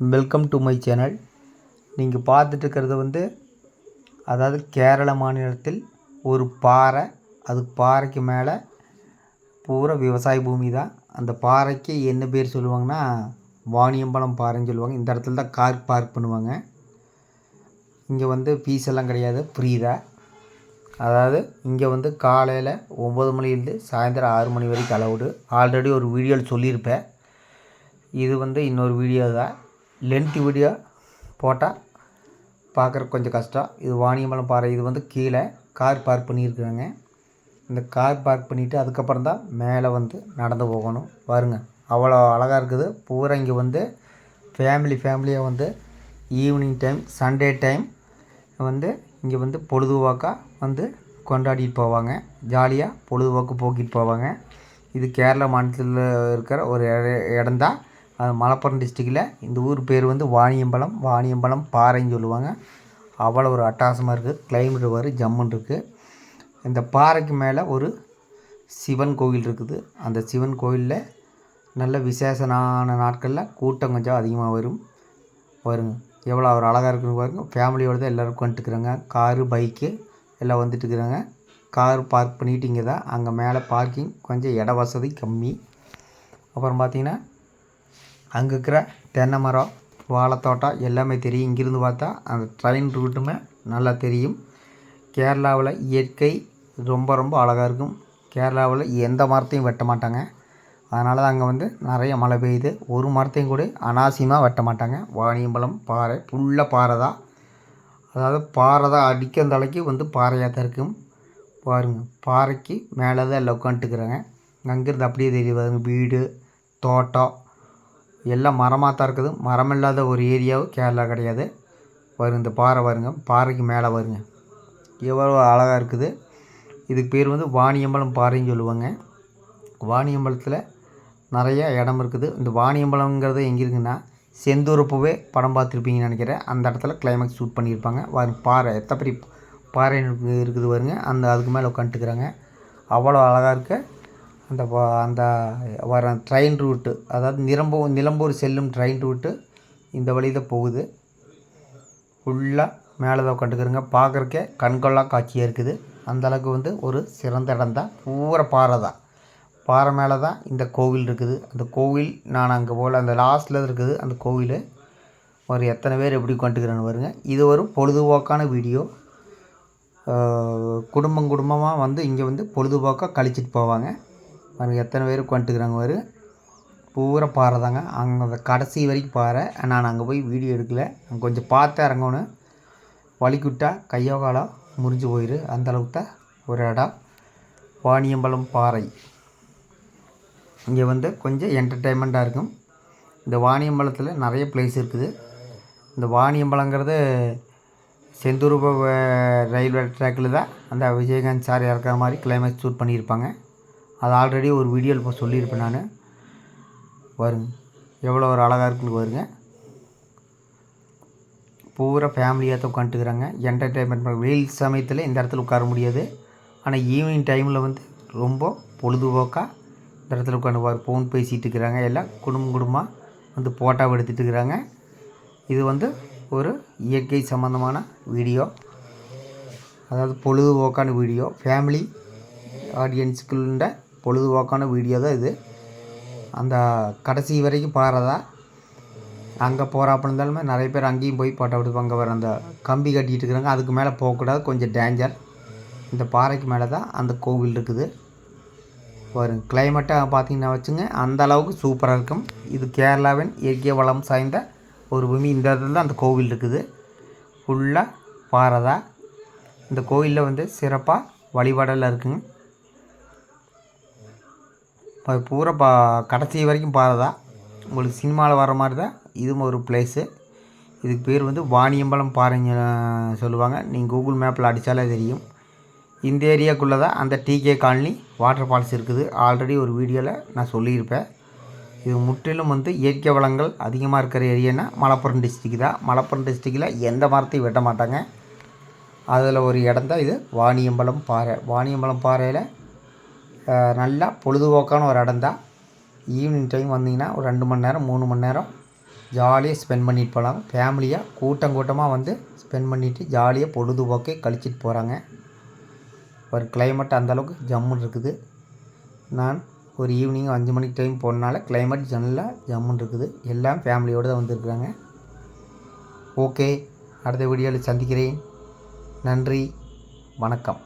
Welcome to my channel நீங்கள் பார்த்துட்டுருக்கிறது வந்து அதாவது கேரள மாநிலத்தில் ஒரு பாறை அது பாறைக்கு மேலே பூரா விவசாய பூமி தான் அந்த பாறைக்கு என்ன பேர் சொல்லுவாங்கன்னா வாணியம்பலம் பாறைன்னு சொல்லுவாங்க. இந்த இடத்துல தான் கார் பார்க் பண்ணுவாங்க. இங்கே வந்து ஃபீஸ் எல்லாம் கிடையாது ஃப்ரீ தான் அதாவது இங்கே வந்து காலையில் ஒம்பது மணிலேருந்து சாயந்தரம் ஆறு மணி வரைக்கும் அலவுடு ஆல்ரெடி ஒரு வீடியோவில் சொல்லியிருப்பேன். இது வந்து இன்னொரு வீடியோ தான். லென்த் வீடியோ போட்டால் பார்க்குறக்கு கொஞ்சம் கஷ்டம். இது வாணியம்பலம் பாறை இது வந்து கீழே கார் பார்க் பண்ணியிருக்குறேங்க. இந்த கார் பார்க் பண்ணிவிட்டு அதுக்கப்புறம் தான் மேலே வந்து நடந்து போகணும். வருங்க அவ்வளோ அழகாக இருக்குது. பூரா இங்கே வந்து ஃபேமிலி ஃபேமிலியாக வந்து ஈவினிங் டைம் சண்டே டைம் வந்து இங்கே வந்து பொழுதுபோக்காக வந்து கொண்டாடிட்டு போவாங்க. ஜாலியாக பொழுதுபோக்கு போக்கிட்டு போவாங்க. இது கேரளா மாநிலத்தில் இருக்கிற ஒரு இடம்தான் தான் மலப்புரம் டிஸ்ட்ரிக்டில் இந்த ஊர் பேர் வந்து வாணியம்பலம் வாணியம்பலம் பாறைன்னு சொல்லுவாங்க. அவ்வளோ ஒரு அட்டகாசமாக இருக்குது கிளைமேட் வரும் ஜம்முன்னு இருக்குது இந்த பாறைக்கு மேலே ஒரு சிவன் கோவில் இருக்குது. அந்த சிவன் கோவிலில் நல்ல விசேஷமான நாட்களில் கூட்டம் கொஞ்சம் அதிகமாக வரும். வருங்க எவ்வளோ ஒரு அழகாக இருக்குன்னு பாருங்க. ஃபேமிலியோடு தான் எல்லோரும் வந்துட்டுருக்குறாங்க காரு பைக்கு எல்லாம் வந்துட்டுருக்குறாங்க கார் பார்க் பண்ணிட்டு இங்கே தான் அங்கே மேலே பார்க்கிங் கொஞ்சம் இட வசதி கம்மி. அப்புறம் பார்த்திங்கன்னா அங்கே இருக்கிற தென்னை மரம் வாழைத்தோட்டம் எல்லாமே தெரியும். இங்கிருந்து பார்த்தா அந்த ட்ரெயின் ரூட்டுமே நல்லா தெரியும். கேரளாவில் இயற்கை ரொம்ப ரொம்ப அழகாக இருக்கும். கேரளாவில் எந்த மரத்தையும் வெட்ட மாட்டாங்க. அதனால தான் அங்கே வந்து நிறைய மழை பெய்யுது. ஒரு மரத்தையும் கூட அனாவசியமாக வெட்ட மாட்டாங்க. வாணியம்பலம் பாறை ஃபுல்லாக பாறை தான். அதாவது பாறை தான் அடிக்க தலைக்கு வந்து பாறையாக தான் இருக்கும். பாருங்கள் பாறைக்கு மேலே தான் எல்லாம் உட்காந்துட்டுக்கிறாங்க அங்கேருந்து அப்படியே தெரியுது வீடு தோட்டம். எல்லாம் மரமாக தான் இருக்குது. மரம் இல்லாத ஒரு ஏரியாவும் கேரளா கிடையாது. பாருங்க இந்த பாறை பாருங்க பாறைக்கு மேலே வருங்க. எவ்வளோ அழகாக இருக்குது. இதுக்கு பேர் வந்து வாணியம்பலம் பாறைன்னு சொல்லுவாங்க. வாணியம்பலத்தில் நிறைய இடம் இருக்குது. இந்த வாணியம்பலங்கிறது எங்கே இருக்குன்னா செந்தூரப்பவே படம் பார்த்துருப்பீங்கன்னு நினைக்கிறேன். அந்த இடத்துல கிளைமேக்ஸ் ஷூட் பண்ணியிருப்பாங்க. வரும் பாறை எத்தப்படி பாறை இருக்குது வருங்க அந்த அதுக்கு மேலே உட்காந்துட்டுக்கிறாங்க அவ்வளோ அழகாக இருக்க. அந்த அந்த வர ட்ரெயின் ரூட்டு அதாவது நிரம்பூர் நிலம்பூர் செல்லும் ட்ரெயின் ரூட்டு இந்த வழி தான் போகுது. ஃபுல்லாக மேலே தான் உட்காந்துக்கிறங்க. பார்க்குறக்கே கண்கொள்ளா காட்சியாக இருக்குது. அந்தளவுக்கு வந்து ஒரு சிறந்த இடம் தான். பூரா பாறை தான். பாறை மேலே தான் இந்த கோவில் இருக்குது. அந்த கோவில் நான் அங்கே போல் அந்த லாஸ்ட்டில் இருக்குது அந்த கோவில். ஒரு எத்தனை பேர் எப்படி உட்காந்துக்கிறேன்னு வருங்க இது ஒரு பொழுதுபோக்கான வீடியோ. குடும்பம் குடும்பமாக வந்து இங்கே வந்து பொழுதுபோக்காக கழிச்சிட்டு போவாங்க. பாருங்கள் எத்தனை பேர் கொண்டுக்கிறாங்க பாரு. பூரா பாறை தாங்க. அங்கே அந்த கடைசி வரைக்கும் பாறை. நான் அங்கே போய் வீடியோ எடுக்கலை. அங்கே கொஞ்சம் பார்த்து இறங்கணும். வலிக்குட்டா கையோ காலோ முறிஞ்சு போயிரு. அந்த அளவுக்கு தான் ஒரு இடம். வாணியம்பலம் பாறை. இங்கே வந்து கொஞ்சம் என்டர்டெயின்மெண்ட்டாக இருக்கும். இந்த வாணியம்பலத்தில் நிறைய பிளேஸ் இருக்குது. இந்த வாணியம்பலங்கிறது செந்தூர் ரயில்வே ட்ராக்கில் தான் அந்த விஜயகாந்த் சார் இறக்குற மாதிரி கிளைமேக்ஸ் ஷூட் பண்ணியிருப்பாங்க. அது ஆல்ரெடி ஒரு வீடியோவில் இப்போ சொல்லியிருப்பேன் நான். வருங்க. எவ்வளோ ஒரு அழகாக இருக்குன்னு வருங்க. பூரா ஃபேமிலியாக தான் உட்காந்துட்டுக்கிறாங்க என்டர்டெயின்மெண்ட் வெயில் சமயத்தில் இந்த இடத்துல உட்கார முடியாது. ஆனால் ஈவினிங் டைமில் வந்து ரொம்ப பொழுதுபோக்காக இந்த இடத்துல உட்காந்து ஃபோன் பேசிகிட்டு இருக்கிறாங்க எல்லாம் குடும்பம் குடும்பமாக வந்து ஃபோட்டோ எடுத்துகிட்டு இருக்கிறாங்க இது வந்து ஒரு இயற்கை சம்மந்தமான வீடியோ அதாவது பொழுதுபோக்கான வீடியோ ஃபேமிலி ஆடியன்ஸுக்குள்ள பொழுதுபோக்கான வீடியோ தான் இது. அந்த கடைசி வரைக்கும் பாறதா அங்கே போகிறாப்புல இருந்தாலுமே நிறைய பேர் அங்கேயும் போய் போட்டோ எடுப்பாங்க வர அந்த கம்பி கட்டிகிட்டு இருக்கிறாங்க அதுக்கு மேலே போகக்கூடாது. கொஞ்சம் டேஞ்சர் இந்த பாறைக்கு மேலே தான் அந்த கோவில் இருக்குது. வரும் கிளைமேட்டை பார்த்தீங்கன்னா வச்சுங்க அந்த அளவுக்கு சூப்பராக இருக்கும். இது கேரளாவின் இயற்கை வளம் சாய்ந்த ஒரு பூமி. இந்த இடத்துல தான் அந்த கோவில் இருக்குது. ஃபுல்லாக பாறை தான் இந்த கோவிலில் வந்து சிறப்பாக வழிபாடெல்லாம் இருக்குங்க. அது பூரா பா கடைசி வரைக்கும் பாறை தான் உங்களுக்கு சினிமாவில் வர மாதிரி தான் இதுவும் ஒரு பிளேஸு இதுக்கு பேர் வந்து வாணியம்பலம் பாறைங்க சொல்லுவாங்க. நீங்கள் கூகுள் மேப்பில் அடித்தாலே தெரியும். இந்த ஏரியாக்குள்ளே தான் அந்த டிகே காலனி வாட்டர் ஃபால்ஸ் இருக்குது. ஆல்ரெடி ஒரு வீடியோவில் நான் சொல்லியிருப்பேன். இது முற்றிலும் வந்து இயற்கை வளங்கள் அதிகமாக இருக்கிற ஏரியானா மலப்புரம் டிஸ்ட்ரிக் தான். மலப்புரம் டிஸ்ட்ரிக்டில் எந்த மரத்தையும் வெட்ட மாட்டாங்க. அதில் ஒரு இடம் தான் இது வாணியம்பலம் பாறை. வாணியம்பலம் பாறையில் நல்லா பொழுதுபோக்கான ஒரு இடம் தான். ஈவினிங் டைம் வந்தீங்கன்னா ஒரு ரெண்டு மணி நேரம் மூணு மணி நேரம் ஜாலியாக ஸ்பெண்ட் பண்ணிட்டு போகலாம். ஃபேமிலியாக கூட்டம் கூட்டமாக வந்து ஸ்பெண்ட் பண்ணிவிட்டு ஜாலியாக பொழுதுபோக்கே கழிச்சிட்டு போகிறாங்க ஒரு கிளைமேட் அந்த அளவுக்கு ஜம்முன்னு இருக்குது. நான் ஒரு ஈவினிங் அஞ்சு மணிக்கு டைம் போனனால கிளைமேட் நல்லா ஜம்முன்னு இருக்குது. எல்லாம் ஃபேமிலியோடு தான் வந்திருக்குறாங்க. ஓகே அடுத்த வீடியோவில் சந்திக்கிறேன். நன்றி வணக்கம்.